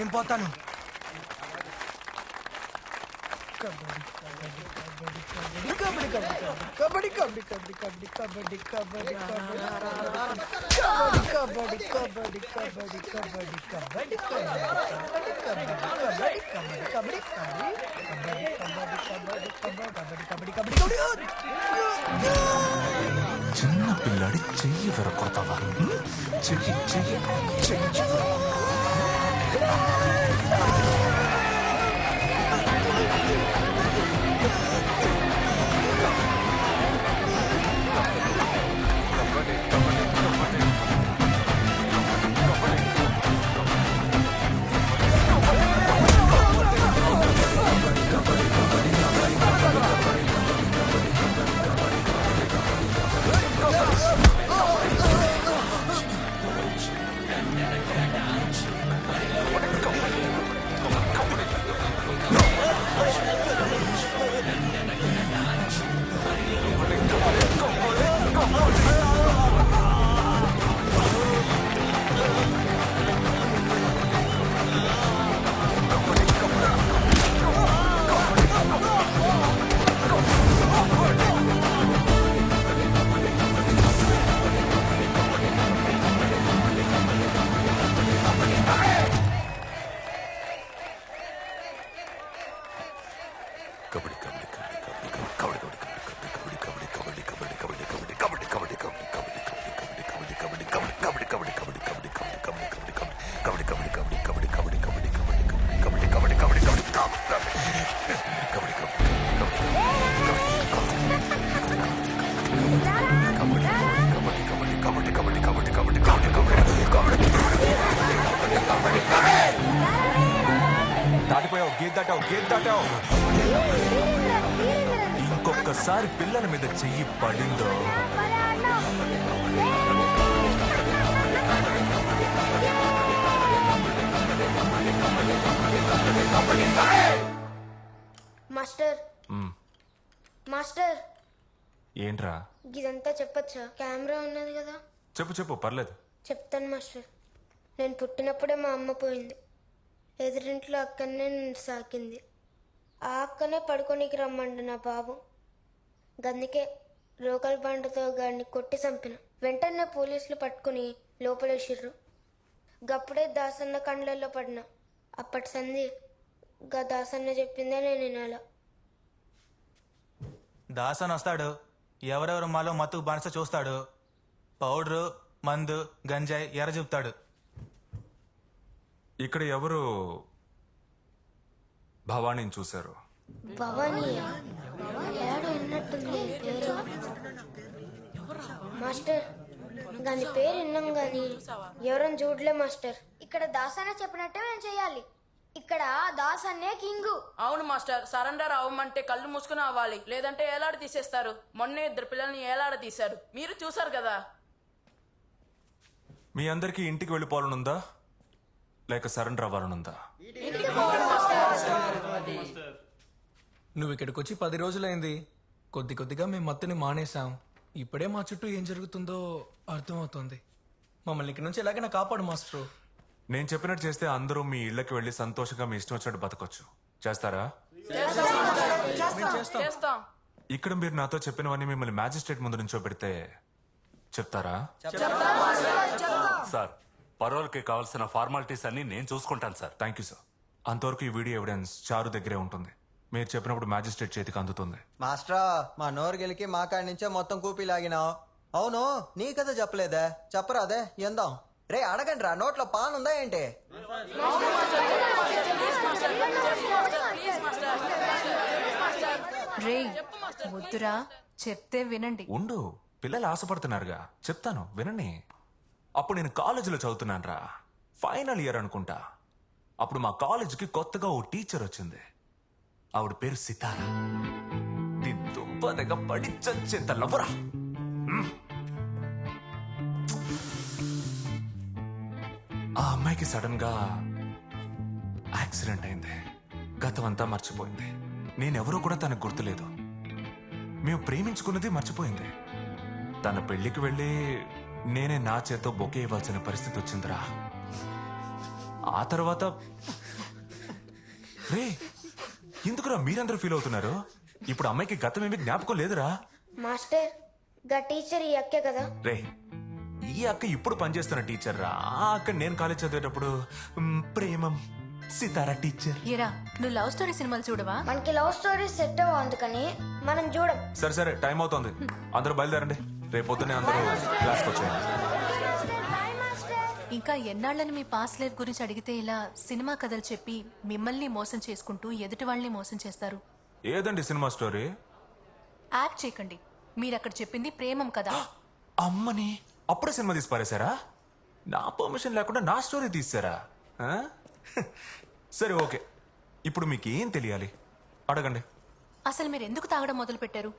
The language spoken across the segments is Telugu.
నేను పోతాను? కబడ్డీ కబడ్డీ కబడ్డీ కబడ్డీ కబడ్డీ కబడ్డీ కబడ్డీ కబడ్డీ కబడ్డీ కబడ్డీ కబడ్డీ కబడ్డీ కబడ్డీ కబడ్డీ కబడ్డీ కబడ్డీ చిన్న పిల్లాడి చెయ్యి విరగొడతావా చెయ్యి చెయ్యి చెయ్యి やった! attachment. గేట్ దాటావు గేట్ దాటావు. ఇంకొకసారి పిల్లల మీద చెయ్యి పడిందో. మాస్టర్. మాస్టర్. ఏంట్రా? ఇదంతా చెప్పచ్చా? కెమెరా ఉన్నది కదా. చెప్పు చెప్పు పర్లేదు. చెప్తాను మాస్టర్. నేను పుట్టినప్పుడే మా అమ్మ పోయింది. ఎదురింట్లో అక్కనే నన్ను సాకింది. ఆ అక్కనే పడుకోనికి రమ్మండు నా బాబు. గందుకే రోకల్ బండతో గాడిని కొట్టి చంపిన. వెంటనే పోలీసులు పట్టుకుని లోపలేసిర్రు. గప్పుడే దాసన్న కండ్లల్లో పడిన. అప్పటి సంధి గా దాసన్న చెప్పిందే నేను వినాల. దాసన్ వస్తాడు. ఎవరెవరు మాలో మత్తు బానిస చూస్తాడు. పౌడరు మందు గంజాయి ఎర్ర చూపుతాడు. ఇక్కడ ఎవరు భవానీని చూశారు? భవానీ. ఏడో విన్నట్టుంది పేరు. మాస్టర్ దాని పేరు విన్నాం గాని ఎవరైనా చూడలే మాస్టర్. ఇక్కడ దాసనే చెప్పినట్టే మేము చేయాలి. ఇక్కడ దాసన్నే కింగు. అవును మాస్టర్ సరెండర్ అవ్వమంటే కళ్ళు మూసుకుని అవ్వాలి. లేదంటే ఏలాడ తీసేస్తారు. మొన్నే ఇద్దరు పిల్లల్ని ఏలాడ తీశారు. మీరు చూసారు కదా? మీ అందరికీ ఇంటికి వెళ్ళిపోవాలనుందా లేక సరెండర్ అవ్వాలనుందా? నువ్వు ఇక్కడికి వచ్చి పది రోజులైంది. కొద్ది కొద్దిగా మేము మత్తుని మానేశాం. ఇప్పుడే మా చుట్టూ ఏం జరుగుతుందో అర్థమవుతోంది. మమ్మల్ని ఇక్కడి నుంచి ఎలాగైనా కాపాడు మాస్టరు. నేను చెప్పినట్టు చేస్తే అందరూ మీ ఇళ్ళకి వెళ్ళి సంతోషంగా మీ ఇష్టం వచ్చినట్టు బతకొచ్చు. చేస్తారా? చేస్తాం. ఇక్కడ మీరు నాతో చెప్పినవన్నీ మిమ్మల్ని మ్యాజిస్ట్రేట్ ముందు నుంచో పెడితే చెప్తారా? సార్ పరోల్కి కావాల్సిన ఫార్మాలిటీస్ అన్ని నేను చూసుకుంటాను సార్. థ్యాంక్ యూ సార్ అంతవరకు ఈ వీడియో ఎవిడెన్స్ చారు దగ్గరే ఉంటుంది. మీరు చెప్పినప్పుడు మ్యాజిస్ట్రేట్ చేతికి అందుతుంది. మాస్టరా మా నోరు గెలికి మా కాడి నుంచే మొత్తం కూపీ లాగినావు. అవును నీ కథ చెప్పలేదే. చెప్పరాదే ఎందాం. రే అడగండి రా నోట్లో పాన్ ఉందా ఏంటి? రే వద్దురా చెప్తే వినండి. ఉండు పిల్లలు ఆశపడుతున్నారుగా. చెప్తాను వినండి. అప్పుడు నేను కాలేజీలో చదువుతున్నాను రా ఫైనల్ ఇయర్ అనుకుంటా. అప్పుడు మా కాలేజీకి కొత్తగా ఓ టీచర్ వచ్చింది. ఆవిడ పేరు సితారా. నీ దుబ్బదగా పడి చచ్చేంత లవ్వరా ఆ అమ్మాయికి సడన్గా యాక్సిడెంట్ అయింది. గతమంతా మర్చిపోయింది. నేనెవరో కూడా తనకు గుర్తులేదు. మేము ప్రేమించుకున్నది మర్చిపోయింది. తన పెళ్ళికి వెళ్ళి నేనే నా చేత్తో బొకే ఇవ్వాల్సిన పరిస్థితి వచ్చిందిరా. ఆ తర్వాత రే ఎందుకురా మీరందరూ ఫీల్ అవుతున్నారు? ఇప్పుడు అమ్మాయికి గతం ఏమి జ్ఞాపకం లేదురా? మాస్టర్గా టీచర్ ఈ అక్కే కదా? రే ఈ అక్క ఇప్పుడు పనిచేస్తున్న టీచర్ రా. ఆ అక్క నేను కాలేజ్ చదివేటప్పుడు మ్, ప్రేమం సితారా టీచర్ ఏరా నువ్వు లవ్ స్టోరీ సినిమాలు చూడవా? మనకి లవ్ స్టోరీ సెట్ అవ్వ అందుకని మనం చూడం. సరే సరే టైం అవుతోంది. అందరూ బయలుదేరండి. రేపు పొద్దున్నే అందరూ క్లాస్కి వచ్చేయండి. ఇంకా ఎన్నాళ్ళని మీ పాస్ లైఫ్ గురించి అడిగితే ఇలా సినిమా కథలు చెప్పి మిమ్మల్ని మోసం చేసుకుంటూ ఎదుటి వాళ్ళని మోసం చేస్తారు? ఏదండి సినిమా స్టోరీ? యాక్ట్ చేయకండి. మీరు అక్కడ చెప్పింది ప్రేమం కదా అమ్మని అప్పుడే సినిమా తీసి పారేశారా? నా పర్మిషన్ లేకుండా నా స్టోరీ తీసారా సరే ఓకే. ఇప్పుడు మీకు ఏం తెలియాలి? అడగండి. అసలు మీరు ఎందుకు తాగడం మొదలు పెట్టారు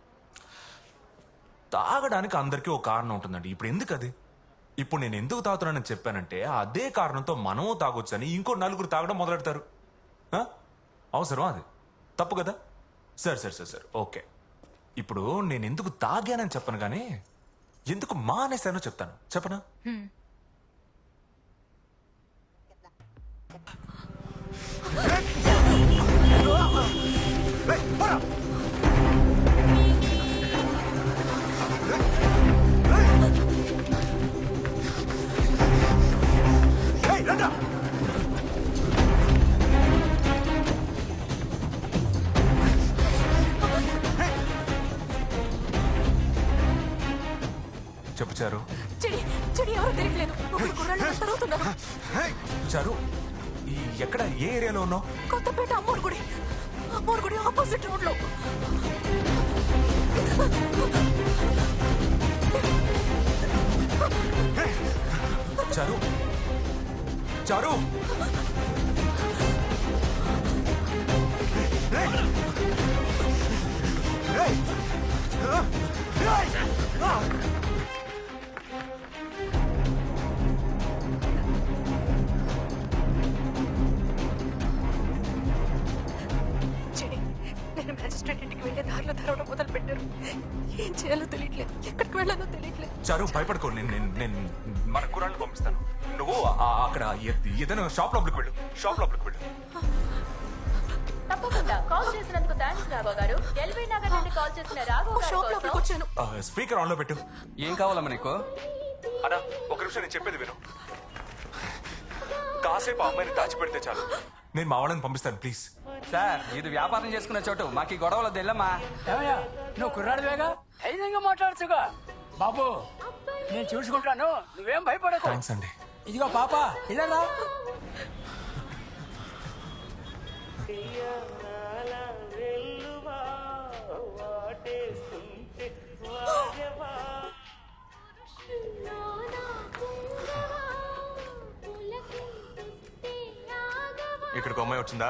తాగడానికి అందరికీ ఒక కారణం ఉంటుందండి. ఇప్పుడు ఎందుకు అది ఇప్పుడు నేను ఎందుకు తాగుతున్నానని చెప్పానంటే అదే కారణంతో మనము తాగొచ్చని ఇంకో నలుగురు తాగడం మొదలెడతారు. ఆ? అవసరం అది? తప్పు కదా? సరే సరే సరే సరే ఓకే. ఇప్పుడు నేను ఎందుకు తాగానని చెప్పను కానీ ఎందుకు మానేశానో చెప్తాను. చెప్పనా? చెప్పు ఎక్కడ ఏ ఏరియాలో ఉన్నావు? కొత్తపేట అమ్మోరు గుడి. అమ్మోరు గుడి ఆపోజిట్ రోడ్లో చారు. చారు. చెడి ఏం చేయాలో తెలియట్లేదు ఎక్కడికి వెళ్ళాలో తెలియట్లేదు చారు భయపడుకో నేను నేను నేను మన కురాళ్ళు పంపిస్తాను. నువ్వు ఆ- అక్కడ ఏ- ఏదైనా షాప్ లోపలికి వెళ్ళు. షాప్ లోపలికి వెళ్ళు. తప్పకుండా. కాల్ చేసినందుకు థ్యాంక్స్ రాఘవ గారు. ఎల్బీ నగర్ నుండి కాల్ చేసిన రాఘవ గారి షాప్ లోపలికి కోసం వచ్చాను. ఆ, స్పీకర్ ఆన్లో పెట్టు. ఏం కావాలమ్మా నీకు? అన్నా ఒక నిమిషం నేను చెప్పేది విను. కాసేపు ఆ అమ్మాయిని దాచిపెడితే చాలు. నేను మా వాళ్ళని పంపిస్తాను ప్లీజ్. సార్ ఇది వ్యాపారం చేసుకునే చోటు మాకు ఈ గొడవలు తెల్లమ్మా. ఏమయ్యా నువ్వు కుర్రాడివేగా? ధైర్యంగా మాట్లాడచ్చుగా బాబు నేను చూసుకుంటాను నువ్వేం భయపడకు. థ్యాంక్స్ అండి. ఇదిగో పాప ఇలా ఇక్కడికి అమ్మాయి వచ్చిందా?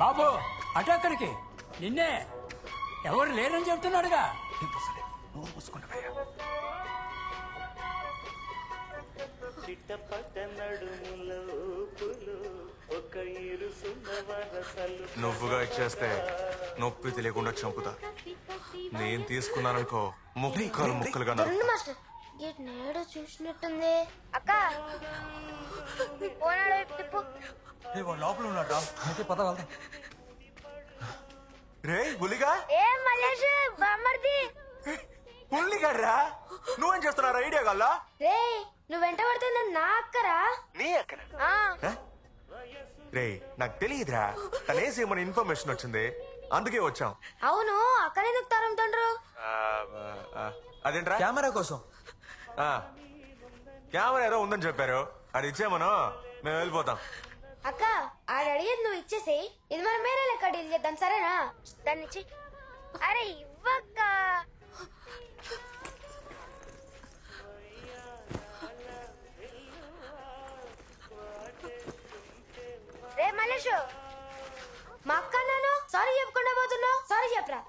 బాబు అటక్కడికి నిన్నే ఎవరు లేరని చెప్తున్నాడుగా. నువ్వుగా ఇచ్చేస్తే నొప్పి తెలియకుండా చంపుతా. నేను తీసుకున్నాననుకో ముక్కలు ముక్కలుగా నేడు చూసినట్టుంది? అక్క పోనాడు తిప్పు. లోపల ఉన్నాడా అయితే పద వెళ్దాం. రే గులిగా ఏ మల్లేష్ బామ్మర్ది? ఉల్లి గడ్రా నువ్వేం చేస్తున్నారు ఐడియా కల్లా రే నువ్వు వెంట పడుతుంది నా అక్కరా? నీ అక్కడ ఆ, రే నాకు తెలియదురా. తనేసి మన ఇన్ఫర్మేషన్ వచ్చింది? అందుకే వచ్చాం. అవును అక్కనెందుకు తరుముతుండ్రు? అదేంట్రా? కెమెరా కోసం. కెమెరా ఏదో ఉందని చెప్పారు. అది ఇచ్చేమను మేము వెళ్ళిపోతాం. అక్క ఆడ అడిగేది నువ్వు ఇచ్చేసి ఇది మనం మేరే లెక్క డీల్ చేద్దాం సరేనా? దాన్ని ఇచ్చి. అరే ఇవ్వక్క. రే మలేషు మా అక్క నన్ను సారీ చెప్పకుండా పోతున్నావు. సారీ చెప్పరా.